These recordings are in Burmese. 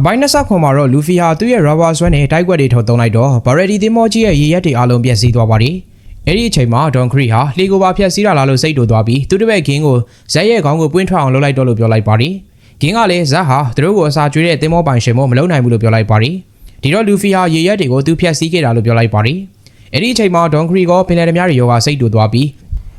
အပိုင်း29မှာတော့လူဖီဟာသူ့ရဲ့ rubber ဆွဲနဲ့တိုက်ကွက်တွေထုတ်သုံးလိုက်တော့ Barretti သင်းမောကြီးရဲ့ရေရက်တွေအလုံးပြည့်စည်သွားပါတယ်။အဲ့ဒီအချိန်မှာ Don Creek ဟာလှေကိုပါဖျက်ဆီးတာလားလို့စိတ်တူသွားပြီးသူတစ်ပည့်ဂင်းကိုဇက်ရဲ့ခေါင်းကိုပွင့်ထွက်အောင်လုပ်လိုက်တော့လို့ပြောလိုက်ပါတယ်။ဂင်းကလည်းဇက်ဟာသူတို့ကိုအစာကျွေးတဲ့သင်းမောပိုင်ရှင်မို့မလုပ်နိုင်ဘူးလို့ပြောလိုက်ပါတယ်။ဒီတော့လူဖီဟာရေရက်တွေကိုသူဖျက်ဆီးခဲ့တာလို့ပြောလိုက်ပါတယ်။အဲ့ဒီအချိန်မှာ Don Creek ကပင်လယ်သမားတွေရောကစိတ်တူသွားပြီး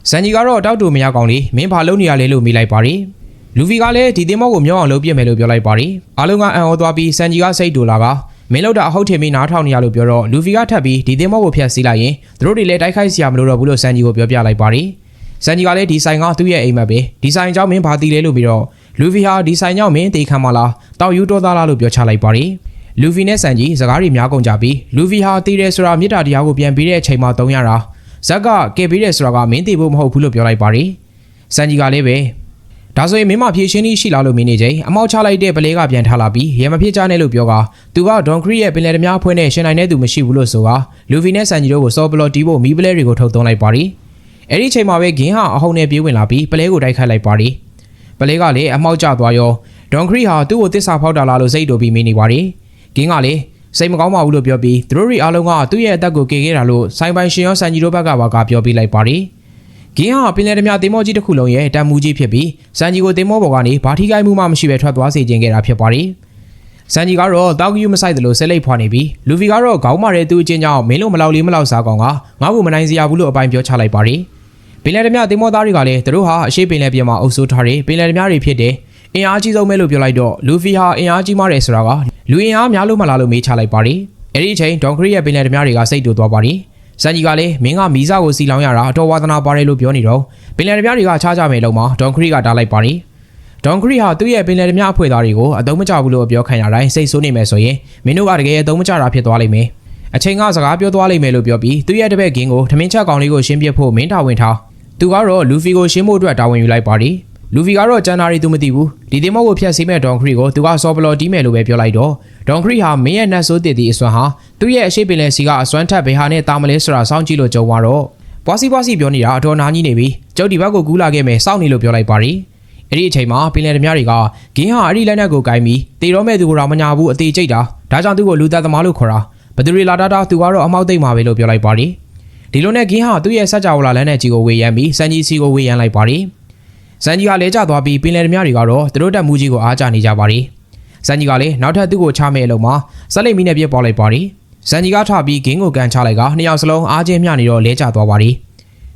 ဇန်ဂျီကတော့တောက်တူမရကောင်လေးမင်းဘာလုပ်နေရလဲလို့မိလိုက်ပါတယ်။ လူဖီကလည်းဒီတင်မောကိုမြောက်အောင်လုပ်ပြစ်မယ်လို့ပြောလိုက်ပါတယ်။အားလုံးကအံ့ဩသွားပြီးစန်ဂျီကစိတ်တူလာကမင်းလောက်တာအဟုတ်ထင်ပြီးနားထောင်နေရလို့ပြောတော့လူဖီကထပ်ပြီးဒီတင်မောကိုဖျက်ဆီးလိုက်ရင်သူတို့တွေလည်းတိုက်ခိုက်စရာမလိုတော့ဘူးလို့စန်ဂျီကိုပြောပြလိုက်ပါတယ်။စန်ဂျီကလည်းဒီဆိုင်ကသူ့ရဲ့အိမ်မက်ပဲဒီဆိုင်ကြောင့်မင်းဘာတီလဲလို့ပြီးတော့လူဖီဟာဒီဆိုင်ကြောင့်မင်းတေခံမလားတောက်ယူတော့သားလားလို့ပြောချလိုက်ပါတယ်။လူဖီနဲ့စန်ဂျီစကားတွေများကုန်ကြပြီးလူဖီဟာတီးတယ်ဆိုတာမြစ်တာတရားကိုပြန်ပြီးတဲ့အချိန်မှာတုံးရတာဇက်ကကဲပြီးတယ်ဆိုတာကမင်းတီဖို့မဟုတ်ဘူးလို့ပြောလိုက်ပါတယ်။စန်ဂျီကလည်းပဲ ဒါဆိုရင်မင်းမဖြည့်ရှင်းလေးရှိလားလို့မင်းနေချိန်အမောက်ချလိုက်တဲ့ပလဲကပြန်ထားလာပြီးရေမဖြစ်ကြနဲ့လို့ပြောကသူကဒွန်ခရီရဲ့ပင်လယ်သမားအဖွဲ့နဲ့ရှင်နိုင်တဲ့သူမရှိဘူးလို့ဆိုကလူဖီနဲ့ဆန်ဂျီတို့ကိုစောပလော်တီးဖို့မီးပလဲတွေကိုထုတ်သုံးလိုက်ပါတယ်။အဲ့ဒီချိန်မှာပဲဂင်းဟာအဟုန်နဲ့ပြေးဝင်လာပြီးပလဲကိုတိုက်ခိုက်လိုက်ပါတယ်။ပလဲကလည်းအမောက်ကျသွားရောဒွန်ခရီဟာသူ့ကိုတစ္ဆာဖောက်တာလားလို့စိတ်တူပြီးမင်းနေပါတယ်။ဂင်းကလည်းစိတ်မကောင်းပါဘူးလို့ပြောပြီးသူတို့တွေအားလုံးကသူ့ရဲ့အသက်ကိုကေခဲ့တာလို့ဆိုင်ပိုင်ရှင်ရောဆန်ဂျီတို့ဘက်ကပါကပြောပြလိုက်ပါတယ်။ ဂင်းဟာပင်လယ်ဓမြတင်မောကြီးတစ်ခုလုံးရဲ့တန်မူကြီးဖြစ်ပြီးစန်ဂျီကိုတင်မောပေါ်ကနေဘာထိခိုက်မှုမှမရှိဘဲထွက်သွားစေခြင်းခဲ့တာဖြစ်ပါတယ်။စန်ဂျီကတော့တောက်ကယူမဆိုင်တယ်လို့ဆက်လက်ဖွာနေပြီးလူဗီကတော့ခေါင်းမာတဲ့သူအချင်းကြောင့်မင်းလို့မလောက်လေးမလောက်စားကောင်ကငါ့ကိုမနိုင်စရာဘူးလို့အပိုင်ပြောချလိုက်ပါတယ်။ပင်လယ်ဓမြတင်မောသားတွေကလည်းသူတို့ဟာအရှိပင်လယ်ပြင်မှာအုပ်စိုးထားတဲ့ပင်လယ်ဓမြတွေဖြစ်တဲ့အင်အားကြီးဆုံးပဲလို့ပြောလိုက်တော့လူဗီဟာအင်အားကြီးမားတယ်ဆိုတာကလူအင်အားများလို့မလားလို့မေးချလိုက်ပါတယ်။အဲ့ဒီအချိန်ဒေါန်ခရီရဲ့ပင်လယ်ဓမြတွေကစိတ်တူသွားပါတယ်။ စန်ဂျီကလည်းမင်းကမီးစာကိုစီလောင်ရတာအတော်ဝါသနာပါတယ်လို့ပြောနေတော့ပင်လယ်ဓမြတွေကချားကြမယ်လို့မှဒေါန်ခရီကတားလိုက်ပါတယ်။ဒေါန်ခရီဟာသူ့ရဲ့ပင်လယ်ဓမြအဖွဲ့သားတွေကိုအသုံးမချဘူးလို့ပြောခံရတိုင်းစိတ်ဆိုးနေမယ်ဆိုရင်မင်းတို့ကတကယ်အသုံးမချတာဖြစ်သွားလိမ့်မယ်။အချိန်ကစကားပြောသွားလိမ့်မယ်လို့ပြောပြီးသူ့ရဲ့တပည့်ကင်းကိုထမင်းချက်ကောင်လေးကိုရှင်းပြဖို့မင်းတာဝန်ထား။သူကတော့လူဖီကိုရှင်းဖို့အတွက်တာဝန်ယူလိုက်ပါတယ်။လူဖီကတော့ကျန်တာတွေသူမသိဘူး။ဒီတင်မောကိုဖျက်ဆီးမဲ့ဒေါန်ခရီကိုသူကစော်ဘလော်တီးမယ်လို့ပဲပြောလိုက်တော့ဒေါန်ခရီဟာမင်းရဲ့နတ်ဆိုးတည်သည့်အစွမ်းဟာ သူ့ရဲ့အရှိပင်လယ်စီကအစွမ်းထက်ဘေဟာနဲ့တာမလဲဆိုတာစောင့်ကြည့်လို့ကြုံသွားတော့ပွားစီပွားစီပြောနေတာအတော်နာကြီးနေပြီကျုပ်ဒီဘက်ကိုကူးလာခဲ့မယ်စောင့်နေလို့ပြောလိုက်ပါရီအဲ့ဒီအချိန်မှာပင်လယ်ဓမြတွေကဂင်းဟာအဲ့ဒီလက်နက်ကိုကိုင်းပြီးတေတော့မဲ့သူကိုတော့မညာဘူးအသေးကျိတ်တာဒါကြောင့်သူ့ကိုလူသက်သမားလို့ခေါ်တာဘသူတွေလာတာတာသူကတော့အမောက်သိမ့်မှာပဲလို့ပြောလိုက်ပါရီဒီလိုနဲ့ဂင်းဟာသူ့ရဲ့စัจ java လာလက်နက်ကြီးကိုဝေယမ်းပြီးစန်ဂျီစီကိုဝေယမ်းလိုက်ပါရီစန်ဂျီကလဲကျသွားပြီးပင်လယ်ဓမြတွေကတော့သူတို့တက်မူကြီးကိုအားကျနေကြပါရီစန်ဂျီကလည်းနောက်ထပ်သူ့ကိုချမဲ့အလုံးမှာဆက်လိမ့်မီနဲ့ပြစ်ပေါ်လိုက်ပါရီ ဇန်ဂျီကထပြီးဂင်းကိုကန်ချလိုက်ကနှစ်ယောက်စလုံးအားချင်းမျှနေတော့လဲကျသွားပါရီ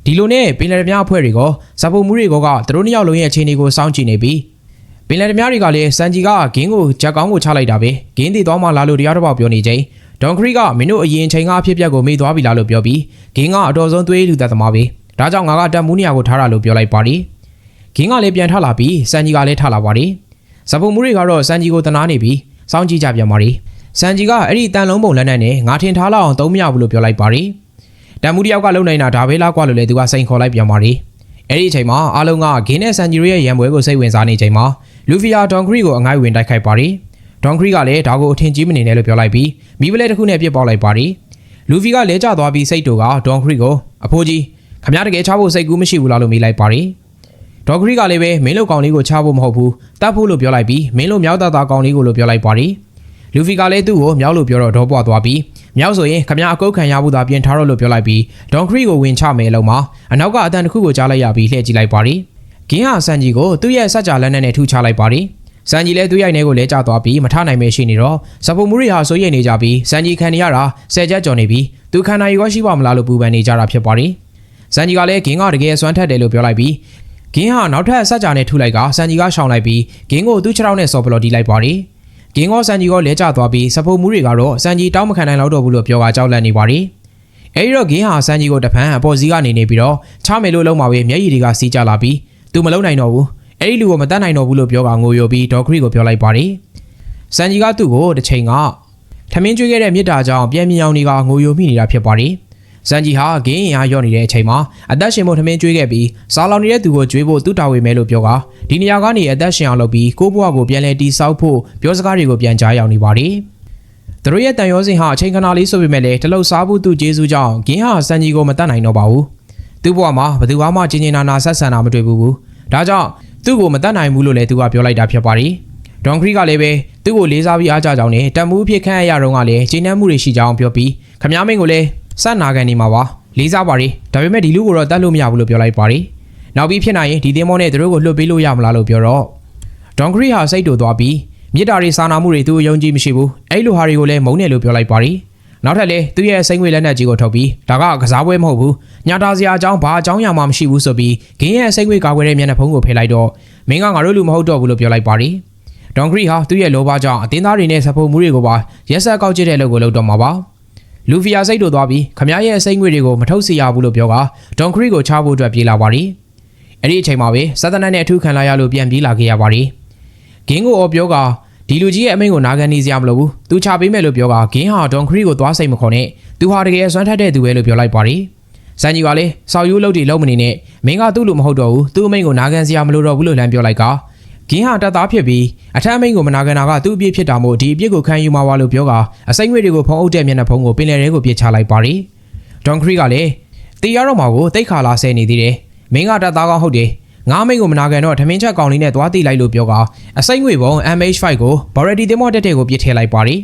ဒီလိုနဲ့ပင်လယ်ဓမြအဖွဲ့တွေကဇာပုံမှုတွေကသူတို့နှစ်ယောက်လုံးရဲ့အခြေအနေကိုစောင့်ကြည့်နေပြီးပင်လယ်ဓမြတွေကလည်းစန်ဂျီကဂင်းကိုဂျက်ကောင်းကိုချလိုက်တာပဲဂင်းတည်သွားမှလာလို့တရားတော်ပေါက်ပြောနေချိန်ဒေါန်ခရီကမင်းတို့အရင်ချိန်ကအဖြစ်ပြက်ကိုမေ့သွားပြီလားလို့ပြောပြီးဂင်းကအတော်ဆုံးသွေးလူသက်သမားပဲဒါကြောင့်ငါကတက်မှုနေရာကိုထားတာလို့ပြောလိုက်ပါရီဂင်းကလည်းပြန်ထလာပြီးစန်ဂျီကလည်းထလာပါရီဇာပုံမှုတွေကတော့စန်ဂျီကိုတနာနေပြီးစောင့်ကြည့်ကြပြန်ပါရီ စန်ဂျီကအဲ့ဒီတန်လုံးပုံလက်နက်နဲ့ငါထင်ထားလောက်အောင်သုံးမရဘူးလို့ပြောလိုက်ပါရီတန်မှုတယောက်ကလုံနိုင်တာဒါပဲလားကွာလို့လေသူကစိန်ခေါ်လိုက်ပြန်ပါရီအဲ့ဒီအချိန်မှာအားလုံးကဂင်းနဲ့စန်ဂျီရဲ့ရံပွဲကိုစိတ်ဝင်စားနေချိန်မှာလူဖီယာဒေါန်ခရီကိုအငိုက်ဝင်တိုက်ခိုက်ပါရီဒေါန်ခရီကလည်းဒါကိုအထင်ကြီးမနေနဲ့လို့ပြောလိုက်ပြီးမိပလဲတစ်ခုနဲ့ပြစ်ပေါက်လိုက်ပါရီလူဖီကလဲကျသွားပြီးစိတ်တူကဒေါန်ခရီကိုအဖိုးကြီးခမရတကယ်ချဖို့စိတ်ကူးမရှိဘူးလားလို့မေးလိုက်ပါရီဒေါ်ဂရီကလည်းပဲမင်းတို့ကောင်လေးကိုချဖို့မဟုတ်ဘူးတတ်ဖို့လို့ပြောလိုက်ပြီးမင်းတို့မြောက်သားသားကောင်လေးကိုလို့ပြောလိုက်ပါရီ လူဖီကလည်းသူ့ကိုမြောက်လို့ပြောတော့ဒေါ်ပွားသွားပြီးမြောက်ဆိုရင်ခမရအကုတ်ခံရဖို့သာပြင်ထားတော့လို့ပြောလိုက်ပြီးဒေါန်ခရီကိုဝင်ချမယ်လို့မှအနောက်ကအတန်တစ်ခုကိုကြားလိုက်ရပြီးလှည့်ကြည့်လိုက်ပါရီဂင်းဟာဆန်ဂျီကိုသူ့ရဲ့စัจ जा လက်နက်နဲ့ထူချလိုက်ပါရီစန်ဂျီလည်းသူ့ရိုက်နေကိုလဲကျသွားပြီးမထနိုင်မဲရှိနေတော့ဇပူမူရီဟာစိုးရိမ်နေကြပြီးစန်ဂျီခံနေရတာဆယ်ချက်ကြော်နေပြီးသူခန္ဓာရောရှိပါမလားလို့ပူပန်နေကြတာဖြစ်ပါရီစန်ဂျီကလည်းဂင်းကတကယ်ဆွမ်းထက်တယ်လို့ပြောလိုက်ပြီးဂင်းဟာနောက်ထပ်စัจ जा နဲ့ထုလိုက်ကစန်ဂျီကရှောင်လိုက်ပြီးဂင်းကိုသူ့ခြေထောက်နဲ့ဆော်ပလော်တီးလိုက်ပါရီ ဂင်းကောဆန်ဂျီကောလဲကျသွားပြီးစဖို့မှုတွေကတော့ဆန်ဂျီတောင်းမခံနိုင်တော့ဘူးလို့ပြောကကြောက်လန့်နေပါရီအဲဒီတော့ဂင်းဟာဆန်ဂျီကိုတဖန်အပေါ်စီကနေနေပြီးတော့ချမယ်လို့လုံးပါပဲမျက်ရည်တွေကစီးကြလာပြီးသူမလုံနိုင်တော့ဘူးအဲ့ဒီလူကိုမတတ်နိုင်တော့ဘူးလို့ပြောကငိုယိုပြီးဒေါ်ခရီကိုပြောလိုက်ပါတယ်။စန်ဂျီကသူ့ကိုတစ်ချိန်ကထမင်းကျွေးခဲ့တဲ့မြစ်တာကြောင့်ပြန်မြင်အောင်တွေကငိုယိုမိနေတာဖြစ်ပါတ ယ်။စန်ဂျီဟာဂင်းရင်အားရော့နေတဲ့အချိန်မှာအသက်ရှင်ဖို့ထမင်းကျွေးခဲ့ပြီးစားလောင်နေတဲ့သူကိုကျွေးဖို့သူ့တာဝန်ပဲလို့ပြောကဒီနေရာကနေအသက်ရှင်အောင်လုပ်ပြီးကိုဘွားကိုပြန်လဲတီဆောက်ဖို့ပြောစကားတွေကိုပြန်ကြားရောက်နေပါတယ်။သူတို့ရဲ့တန်ရောစင်ဟာအချိန်ခဏလေးဆိုပေမဲ့လည်းတလုတ်စားဖို့သူ့ကျေးဇူးကြောင့်ဂင်းဟာစန်ဂျီကိုမတတ်နိုင်တော့ပါဘူး။သူ့ဘဝမှာဘယ်သူမှချင်းချင်းနာနာဆက်ဆံတာမတွေ့ဘူး။ဒါကြောင့်သူ့ကိုမတတ်နိုင်ဘူးလို့လည်းသူကပြောလိုက်တာဖြစ်ပါတယ်။ဒဒေါန်ခရီကလည်းပဲသူ့ကိုလေးစားပြီးအားကြကြောင်းနဲ့တန်မှုအဖြစ်ခန့်အပ်ရတော့ကလည်းချိန်နှံမှုတွေရှိကြောင်းပြောပြီးခမားမင်းကိုလည်း စနာခံနေမှာပါလေးစားပါရီဒါပေမဲ့ဒီလူကိုတော့တတ်လို့မရဘူးလို့ပြောလိုက်ပါရီနောက်ပြီးဖြစ်နိုင်ရင်ဒီသင်းမောနဲ့သူတို့ကိုလွှတ်ပေးလို့ရမလားလို့ပြောတော့ဒေါန်ခရီဟာစိတ်တူသွားပြီးမြစ်တာတွေစာနာမှုတွေသူ့ကိုယုံကြည်မရှိဘူးအဲ့လိုဟာတွေကိုလည်းမုန်းတယ်လို့ပြောလိုက်ပါရီနောက်ထပ်လည်းသူ့ရဲ့စိတ်ငွေလက်နက်ကြီးကိုထုတ်ပြီးဒါကကစားပွဲမဟုတ်ဘူးညာတာစရာအကြောင်းဘာအကြောင်းရမှမရှိဘူးဆိုပြီးဂင်းရဲ့စိတ်ငွေကာကွယ်တဲ့မျက်နှာဖုံးကိုဖယ်လိုက်တော့မင်းကငါတို့လူမဟုတ်တော့ဘူးလို့ပြောလိုက်ပါရီဒေါန်ဂရီဟာသူ့ရဲ့လောဘကြောင့်အတင်းသားတွေနဲ့စဖို့မှုတွေကိုပါရက်ဆက်ကောက်ကျစ်တဲ့အလုပ်ကိုလုပ်တော့မှာပါ လူဖီယာစိတ်တို့သွားပြီးခမရရဲ့အစိမ့်ငွေတွေကိုမထုတ်စီရဘူးလို့ပြောကဒေါန်ဂရီကိုချဖို့အတွက်ပြေးလာပါရီအဲ့ဒီအချိန်မှာပဲစသနတ်နဲ့အထူးခံလာရလို့ပြန်ပြေးလာခဲ့ရပါရီဂင်းကိုအော်ပြောကဒီလူကြီးရဲ့အမိန့်ကိုနာခံနေစရာမလိုဘူးသူချပေးမယ်လို့ပြောကဂင်းဟာဒေါန်ဂရီကိုသွားစိတ်မခေါ်နဲ့သူဟာတကယ်ဆွမ်းထက်တဲ့သူပဲလို့ပြောလိုက်ပါရီစန်ကြီးကလည်းဆောက်ယူလုပ်တွေလုံးမနေနဲ့မင်းကသူ့လူမဟုတ်တော့ဘူးသူ့အမိန့်ကိုနာခံစရာမလိုတော့ဘူးလို့လမ်းပြောလိုက်က ဂင်းဟာတက်သားဖြစ်ပြီးအထမ်းမိန်ကိုမနာခံတာကသူ့အပြစ်ဖြစ်တာမို့ဒီအပြစ်ကိုခံယူမှာပါလို့ပြောကအစိမ့်ငွေတွေကိုဖုံးအုပ်တဲ့မျက်နှာဖုံးကိုပင်လယ်ထဲကိုပြစ်ချလိုက်ပါရီဒေါန်ခရီကလည်းတေးရတော့မှာကိုတိတ်ခါလာဆဲနေသေးတယ်မင်းကတက်သားကောင်းဟုတ်တယ်ငါမိန်ကိုမနာခံတော့ထမင်းချက်ကောင်လေးနဲ့သွားတိလိုက်လို့ပြောကအစိမ့်ငွေပုံ MH5 ကိုဘော်ရဒီတင်မော့တက်တဲ့ကိုပြစ်ထည့်လိုက်ပါရီ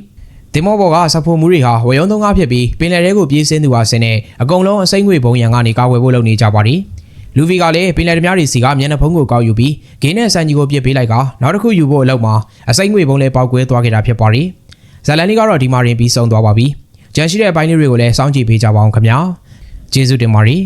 တင်မော့ဘော်ကစဖိုမှုတွေဟာဝေယုံသုံးကားဖြစ်ပြီးပင်လယ်ထဲကိုပြေးဆင်းသူဟာဆင်းနေအကုန်လုံးအစိမ့်ငွေပုံရံကနေကာဝယ်ဖို့လုပ်နေကြပါရီ လူဗီကလည်းပင်လယ်ဓမြတွေစီကမျက်နှာဖုံးကိုကောက်ယူပြီးဂင်းနဲ့ဆန်ကြီးကိုပြစ်ပေးလိုက်ကနောက်တစ်ခုယူဖို့အလောက်မှာအစိမ့်ငွေပုံးလဲပေါက်ကွဲသွားခဲ့တာဖြစ်ပါရီဇလန်လေးကတော့ဒီမှာရင်ပြီးဆုံးသွားပါပြီကြန့်ရှိတဲ့အပိုင်းလေးတွေကိုလည်းစောင့်ကြည့်ပေးကြပါအောင်ခင်ဗျာကျေးဇူးတင်ပါရီ